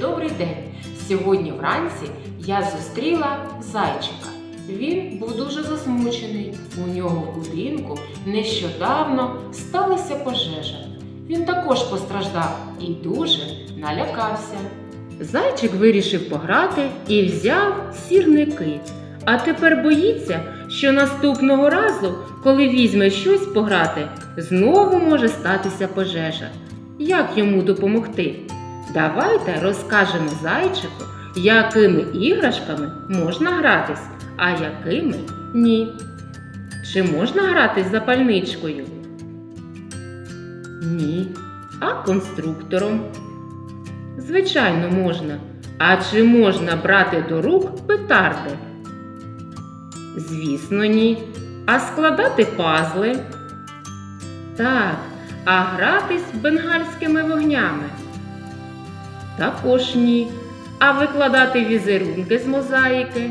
добрий день! Сьогодні вранці я зустріла зайчика. Він був дуже засмучений. У нього в будинку нещодавно сталася пожежа. Він також постраждав і дуже налякався. Зайчик вирішив пограти і взяв сірники. А тепер боїться, що наступного разу, коли візьме щось пограти, знову може статися пожежа. Як йому допомогти? Давайте розкажемо зайчику, якими іграшками можна гратись, а якими ні. Чи можна гратись запальничкою? Ні. А конструктором? Звичайно, можна. А чи можна брати до рук петарди? Звісно, ні. А складати пазли? Так. А гратись бенгальськими вогнями? Також ні. А викладати візерунки з мозаїки?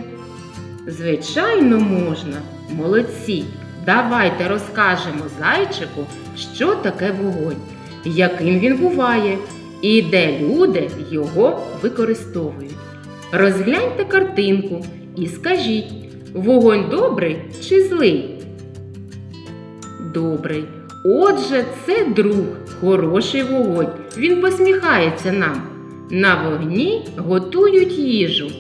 Звичайно, можна. Молодці. Давайте розкажемо зайчику, що таке вогонь, яким він буває і де люди його використовують. Розгляньте картинку і скажіть, вогонь добрий чи злий? Добрий. Отже, це друг, хороший вогонь. Він посміхається нам. На вогні готують їжу.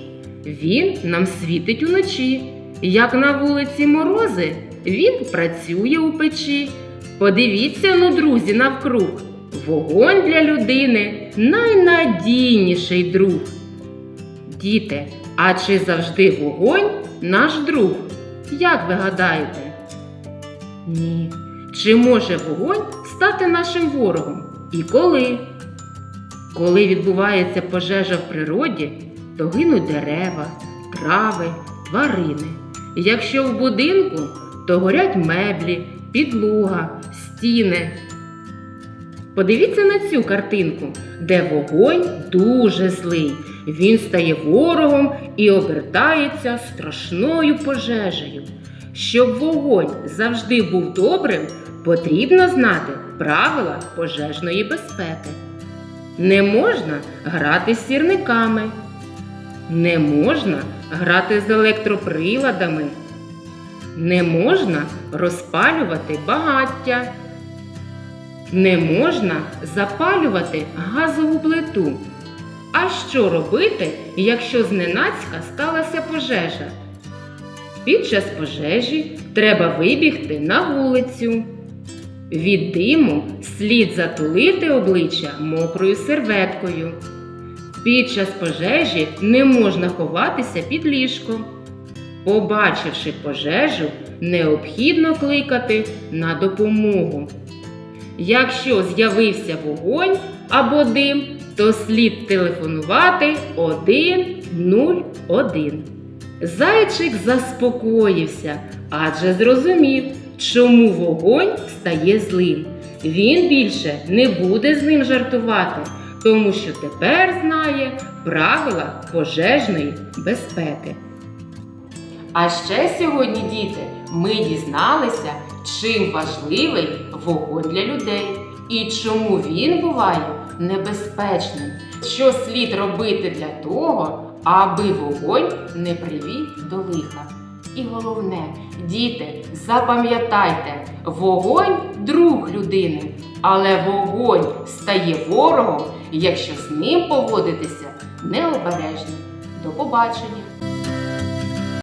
Він нам світить уночі. Як на вулиці морози, він працює у печі. Подивіться, ну, друзі, навкруг. Вогонь для людини найнадійніший друг. Діти, а чи завжди вогонь наш друг? Як ви гадаєте? Ні. Чи може вогонь стати нашим ворогом? І коли? Коли відбувається пожежа в природі, то гинуть дерева, трави, тварини. Якщо в будинку, то горять меблі, підлога, стіни. Подивіться на цю картинку, де вогонь дуже злий. Він стає ворогом і обертається страшною пожежею. Щоб вогонь завжди був добрим, потрібно знати правила пожежної безпеки. Не можна грати з сірниками. Не можна грати з електроприладами. Не можна розпалювати багаття. Не можна запалювати газову плиту. А що робити, якщо зненацька сталася пожежа? Під час пожежі треба вибігти на вулицю. Від диму слід затулити обличчя мокрою серветкою. Під час пожежі не можна ховатися під ліжком. Побачивши пожежу, необхідно кликати на допомогу. Якщо з'явився вогонь або дим, то слід телефонувати 101. Зайчик заспокоївся, адже зрозумів, чому вогонь стає злим. Він більше не буде з ним жартувати, тому що тепер знає правила пожежної безпеки. А ще сьогодні, діти, ми дізналися, чим важливий вогонь для людей і чому він буває небезпечним. Що слід робити для того, аби вогонь не привів до лиха. І головне, діти, запам'ятайте, вогонь друг людини, але вогонь стає ворогом, якщо з ним поводитися необережно. До побачення!